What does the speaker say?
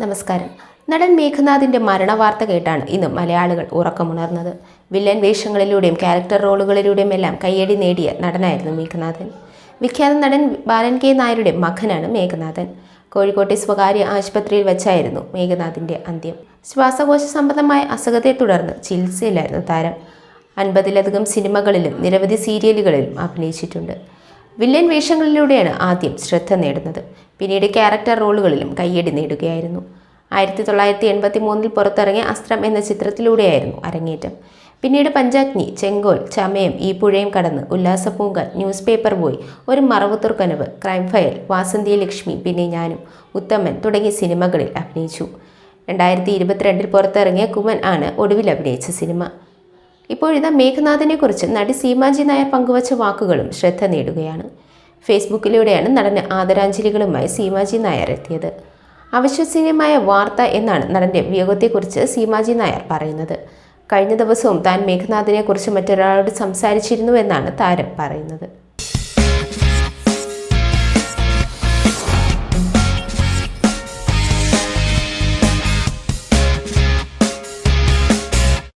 നമസ്കാരം. നടൻ മേഘനാഥിന്റെ മരണവാർത്ത കേട്ടാണ് ഇന്ന് മലയാളികൾ ഉറക്കമുണർന്നത്. വില്ലൻ വേഷങ്ങളിലൂടെയും ക്യാരക്ടർ റോളുകളിലൂടെയും എല്ലാം കയ്യടി നേടിയ നടനായിരുന്നു മേഘനാഥൻ. വിഖ്യാത നടൻ ബാലൻ കെ നായരുടെ മകനാണ് മേഘനാഥൻ. കോഴിക്കോട്ടെ സ്വകാര്യ ആശുപത്രിയിൽ വെച്ചായിരുന്നു മേഘനാഥിന്റെ അന്ത്യം. ശ്വാസകോശ സംബന്ധമായ അസുഖത്തെ തുടർന്ന് ചികിത്സയിലായിരുന്നു താരം. അൻപതിലധികം സിനിമകളിലും നിരവധി സീരിയലുകളിലും അഭിനയിച്ചിട്ടുണ്ട്. വില്ലൻ വേഷങ്ങളിലൂടെയാണ് ആദ്യം ശ്രദ്ധ നേടുന്നത്. പിന്നീട് ക്യാരക്ടർ റോളുകളിലും കയ്യടി നേടുകയായിരുന്നു. ആയിരത്തി തൊള്ളായിരത്തി എൺപത്തി മൂന്നിൽ പുറത്തിറങ്ങിയ അസ്ത്രം എന്ന ചിത്രത്തിലൂടെയായിരുന്നു അരങ്ങേറ്റം. പിന്നീട് പഞ്ചാഗ്നി ചെങ്കോൽ ചമയം ഈ പുഴയും കടന്ന് ഉല്ലാസപൂങ്ക ന്യൂസ് പേപ്പർ ബോയ് ഒരു മറവുത്തുർക്കനവ് ക്രൈം ഫയൽ വാസന്തി ലക്ഷ്മി പിന്നെ ഞാനും ഉത്തമൻ തുടങ്ങിയ സിനിമകളിൽ അഭിനയിച്ചു. രണ്ടായിരത്തി ഇരുപത്തിരണ്ടിൽ പുറത്തിറങ്ങിയ കുമൻ ആണ് ഒടുവിൽ അഭിനയിച്ച സിനിമ. ഇപ്പോഴിതാ മേഘനാഥിനെക്കുറിച്ച് നടി സീമാജി നായർ പങ്കുവച്ച വാക്കുകളും ശ്രദ്ധ നേടുകയാണ്. ഫേസ്ബുക്കിലൂടെയാണ് നടന് ആദരാഞ്ജലികളുമായി സീമാജി നായർ എത്തിയത്. അവിശ്വസനീയമായ വാർത്ത എന്നാണ് നടന്റെ വിയോഗത്തെക്കുറിച്ച് സീമാജി നായർ പറയുന്നത്. കഴിഞ്ഞ ദിവസവും താൻ മേഘനാഥിനെക്കുറിച്ച് മറ്റൊരാളോട് സംസാരിച്ചിരുന്നുവെന്നാണ് താരം പറയുന്നത്.